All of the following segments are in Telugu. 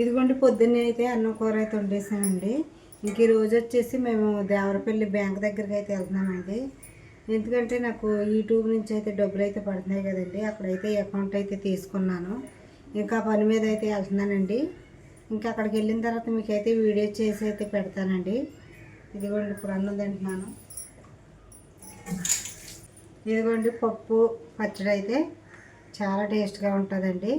ఇదిగోండి పొద్దున్నే అయితే అన్నం కూర అయితే వండేసామండి ఇంక ఈ రోజు వచ్చేసి మేము దేవరపల్లి బ్యాంక్ దగ్గరికి అయితే వెళ్తున్నామండి. ఎందుకంటే నాకు యూట్యూబ్ నుంచి అయితే డబ్బులు అయితే పడుతున్నాయి కదండి. అక్కడైతే అకౌంట్ అయితే తీసుకున్నాను. ఇంకా పని మీద అయితే వెళ్తున్నానండి. ఇంకా అక్కడికి వెళ్ళిన తర్వాత మీకు అయితే వీడియో చేసి అయితే పెడతానండి. ఇదిగోండి ఇప్పుడు అన్నం తింటున్నాను. ఇదిగోండి పప్పు పచ్చడి అయితే చాలా టేస్ట్గా ఉంటుందండి.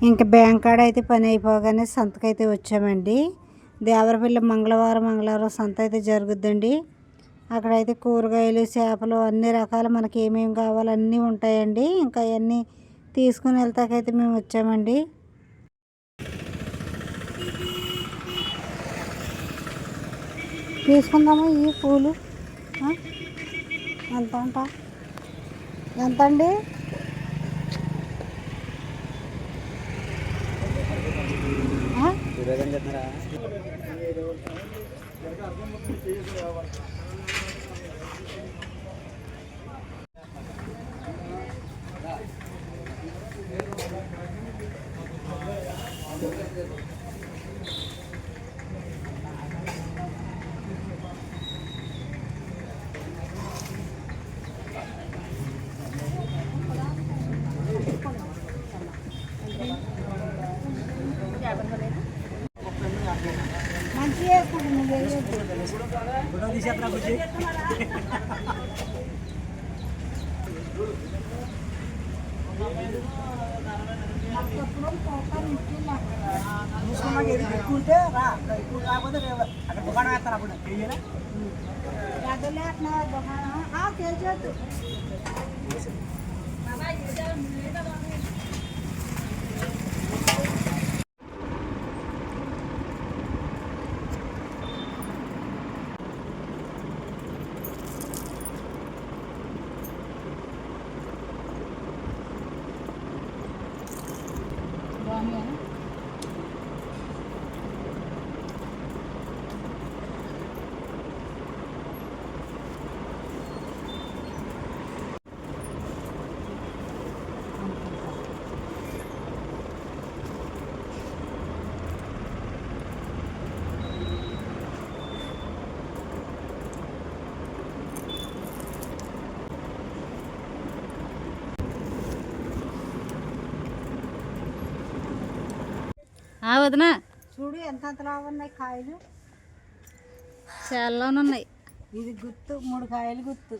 ఇంకా బ్యాంక్ కాడ అయితే పని అయిపోగానే సంతకైతే వచ్చామండి. దేవరపల్లి మంగళవారం మంగళవారం సంత అయితే జరుగుద్దండి. అక్కడైతే కూరగాయలు చేపలు అన్ని రకాలు మనకి ఏమేమి కావాలో అన్నీ ఉంటాయండి. ఇంకా అవన్నీ తీసుకుని వెళ్తాకైతే మేము వచ్చామండి. తీసుకుందామా ఈ పూలు? ఎంత అంట ఎంత అండి ఆ? మంచిగా వేసుకుంటా నువ్వు వేయొద్దు. అప్పుడప్పుడు కోపం ఇచ్చింది గదలే అట్లా దుకాణం ఆ, కేజీ 嗯 ఆ వదినా? చూడు ఎంత ఉన్నాయి కాయలు. చాలా ఉన్నాయి. ఇది గుత్తు మూడు కాయలు గుత్తు.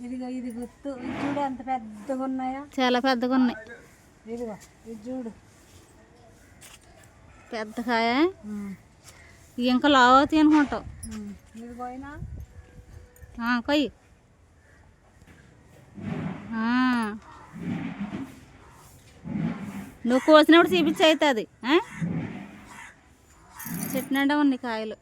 ఇదిగో ఇది గుత్తు. ఇది చూడు ఎంత పెద్దగా ఉన్నాయో. చాలా పెద్దగా ఉన్నాయి. ఇదిగో ఇది చూడు. పెద్ద కాయ? ఇంకా లావవుతాయి అనుకుంటావు. ఇది పోయినా కొయ్యి ఆ. నువ్వు కోసినప్పుడు చూపించి అవుతుంది చెట్టు నిండా ఉన్నాయి కాయలు.